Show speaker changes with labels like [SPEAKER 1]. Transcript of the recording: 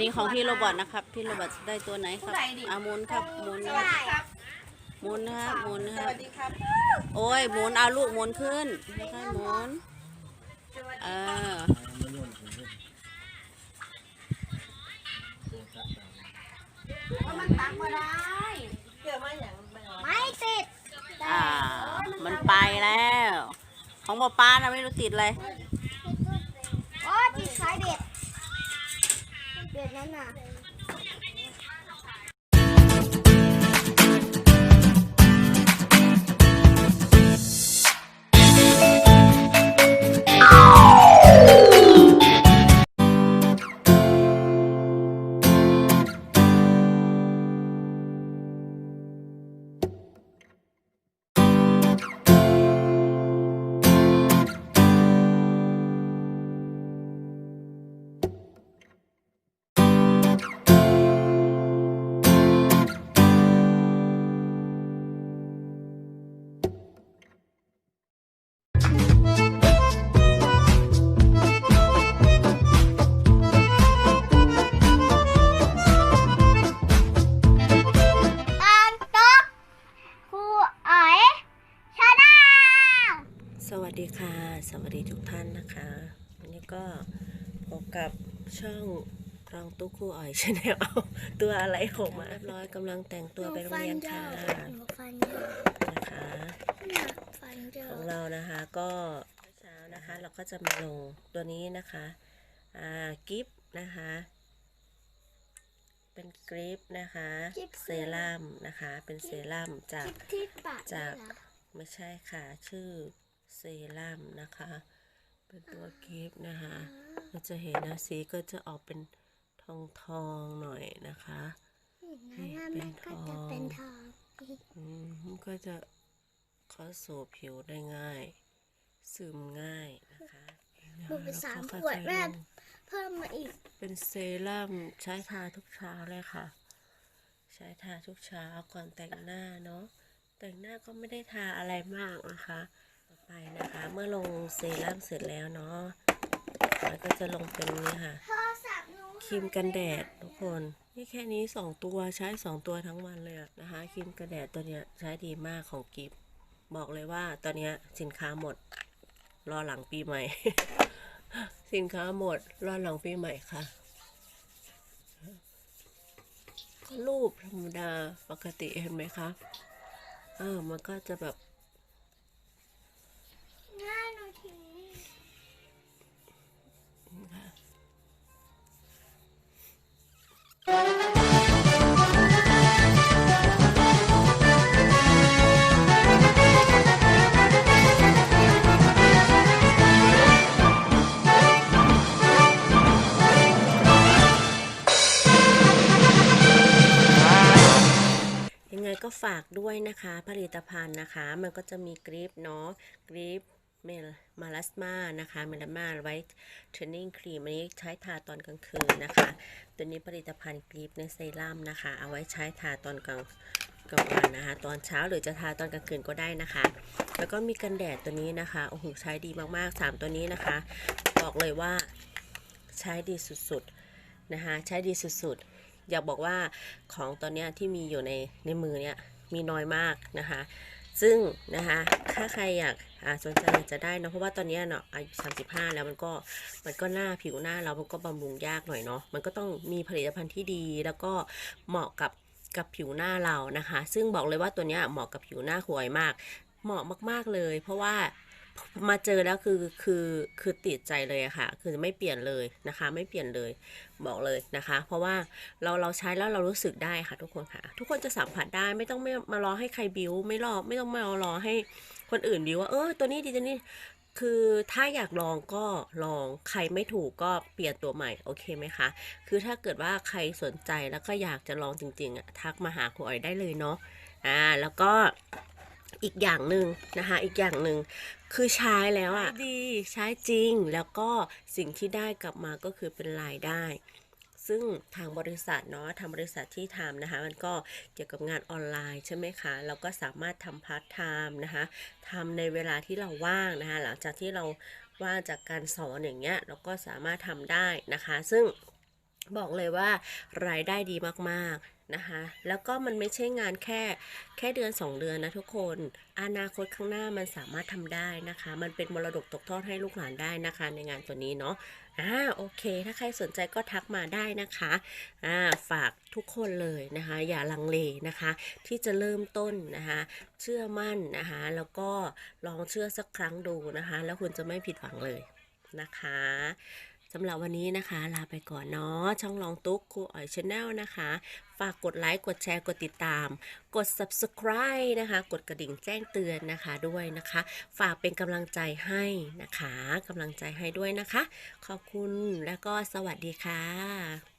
[SPEAKER 1] นี่ของพี่โรบอทนะครับ พี่โรบอทได้ตัวไหนครับอาหมุนครับหมุนนะครับหมุนนะครับหมุนนะ
[SPEAKER 2] ส
[SPEAKER 1] ครับ
[SPEAKER 2] วัสดีครับ
[SPEAKER 1] โอ้ยหมุนเอาลูกหมุนขึ้นไม่ใช่หมุนเออ
[SPEAKER 2] เพราะมันตักมาได้เกี่ยวมาอย่างไม่เอา
[SPEAKER 3] ไม่ติด
[SPEAKER 1] อ่ามันไปแล้ว ของป้าป้านะไม่รู้ติดเลย
[SPEAKER 3] โอ้ติดสายเบ็ด เบ็ดนั้นน่ะ ค่ะ
[SPEAKER 4] สวัสดีทุกท่านนะคะ วันนี้ก็พบกับช่องรองตุ๊กคู่อ่อยชาแนลตัวอะไรของมาเรียบร้อยกำลังแต่งตัวไปโรงเรียนค่ะ
[SPEAKER 3] หนูฟันเยอะ
[SPEAKER 4] นะคะ
[SPEAKER 3] หนูฟันเย
[SPEAKER 4] ข
[SPEAKER 3] อะ
[SPEAKER 4] องเรานะคะก็เช้านะคะ เราก็จะมาลงตัวนี้นะคะอ่ากิฟนะคะ เป็นกริปนะคะเซรั่มนะคะ เป็นเซรั่มจาก
[SPEAKER 3] คิดที่ปาก
[SPEAKER 4] จาก
[SPEAKER 3] เหรอ
[SPEAKER 4] ไม่ใช่ค่ะชื่อ เซรั่มนะคะ เป็นตัวกิฟต์นะคะเราจะเห็นนะสีก็จะออกเป็นทองทองๆหน่อยนะคะ
[SPEAKER 3] นั่นน่ะมันก็จะเป็นทอง
[SPEAKER 4] อืมมันก็จะเข้าสู่ผิวได้ง่าย ซึมง่ายนะคะ
[SPEAKER 3] ดูไปสาม
[SPEAKER 4] แล้
[SPEAKER 3] ข
[SPEAKER 4] ก็
[SPEAKER 3] วด
[SPEAKER 4] ค่อยๆ
[SPEAKER 3] แม่
[SPEAKER 4] ลง
[SPEAKER 3] เพิ่มมาอีก
[SPEAKER 4] เป็นเซรั่มใช้ทาทุกเช้าเลยค่ะ ใช้ทาทุกเช้าก่อนแต่งหน้าเนาะแต่งหน้าก็ไม่ได้ทาอะไรมากนะคะต่อไป นะคะ เมื่อลงเซรั่มเสร็จแล้วเนาะแล้วก็จะลงเป็นนี่ค่ะครีมกันแดดทุกคนนี่แค่นี้สองตัวใช้สองตัวทั้งวันเลยนะคะครีมกันแดดตัวเนี้ยใช้ดีมากของกิฟบอกเลยว่าตอนเนี้ยสินค้าหมด รอหลังปีใหม่ สินค้าหมด รอหลังปีใหม่ค่ะก็รูปธรรมดาปกติเห็นไหมคะเออมันก็จะแบบ
[SPEAKER 3] ง่านูที
[SPEAKER 4] ยังไงก็ฝากด้วยนะคะ ผลิตภัณฑ์นะคะ มันก็จะมีกริปเนาะกริป เมลมาลาสมานะคะเมลามาไว้เทรนนิ่งครีมอันนี้ใช้ทาตอนกลางคืนนะคะ ตัวนี้ผลิตภัณฑ์กริปในเซรั่มนะคะ เอาไว้ใช้ทาตอนกลางกลางวันนะคะ ตอนเช้าหรือจะทาตอนกลางคืนก็ได้นะคะ แล้วก็มีกันแดดตัวนี้นะคะโอ้โหใช้ดีมากๆ 3 ตัวนี้นะคะ บอกเลยว่าใช้ดีสุดๆนะคะใช้ดีสุดๆ อยากบอกว่าของตอนเนี้ยที่มีอยู่ในในมือเนี้ยมีน้อยมากนะคะ ซึ่งนะคะถ้าใครอยากสนใจอยากจะได้นะเพราะว่าตอนนี้เนาะอายุสาแล้วมันก็มันก็หน้าผิวหน้าเรามันก็บำรุงยากหน่อยเนาะมันก็ต้องมีผลิตภัณฑ์ที่ดี แล้วก็เหมาะกับกับผิวหน้าเรานะคะ ซึ่งบอกเลยว่าตัวนี้เหมาะกับผิวหน้าหวยมาก เหมาะมากๆเลย เพราะว่า มาเจอแล้วคือคือคือติดใจเลยค่ะ คือไม่เปลี่ยนเลยนะคะ ไม่เปลี่ยนเลยบอกเลยนะคะ เพราะว่าเราเราใช้แล้วเรารู้สึกได้ค่ะทุกคนค่ะ ทุกคนจะสัมผัสได้ไม่ต้องไม่มารอให้ใครบิวไม่รอไม่ต้องมารอให้คนอื่นบิวว่าเออตัวนี้ดีตัวนี้คือถ้าอยากลองก็ลองใครไม่ถูกก็เปลี่ยนตัวใหม่โอเคไหมคะ คือถ้าเกิดว่าใครสนใจแล้วก็อยากจะลองจริงๆอะทักมาหาครูอ๋อยได้เลยเนาะอ่าแล้วก็ อีกอย่างหนึ่งนะคะอีกอย่างหนึ่งคือใช้แล้วอะดีใช้จริงแล้วก็สิ่งที่ได้กลับมาก็คือเป็นรายได้ ซึ่งทางบริษัทเนาะทางบริษัทที่ทำนะคะ มันก็เกี่ยวกับงานออนไลน์ใช่ไหมคะ เราก็สามารถทำพาร์ทไทม์นะคะทำในเวลาที่เราว่างนะคะ หลังจากที่เราว่างจากการสอนอย่างเงี้ยเราก็สามารถทำได้นะคะ ซึ่งบอกเลยว่ารายได้ดีมาก ๆ นะคะแล้วก็มันไม่ใช่งานแค่แค่เดือน 2 เดือนนะทุกคน อนาคตข้างหน้ามันสามารถทำได้นะคะ มันเป็นมรดกตกทอดให้ลูกหลานได้นะคะ ในงานตัวนี้เนาะอ่าโอเค ถ้าใครสนใจก็ทักมาได้นะคะอ่าฝากทุกคนเลยนะคะ อย่าลังเลนะคะ ที่จะเริ่มต้นนะคะ เชื่อมั่นนะคะ แล้วก็ลองเชื่อสักครั้งดูนะคะ แล้วคุณจะไม่ผิดหวังเลยนะคะ สำหรับวันนี้นะคะ ลาไปก่อนเนาะช่องลองตุ๊กครูอ๋อยชาแนลนะคะ ฝากกดไลค์กดแชร์กดติดตาม กด subscribe นะคะ กดกระดิ่งแจ้งเตือนนะคะด้วยนะคะ ฝากเป็นกำลังใจให้นะคะกำลังใจให้ด้วยนะคะ ขอบคุณแล้วก็สวัสดีค่ะ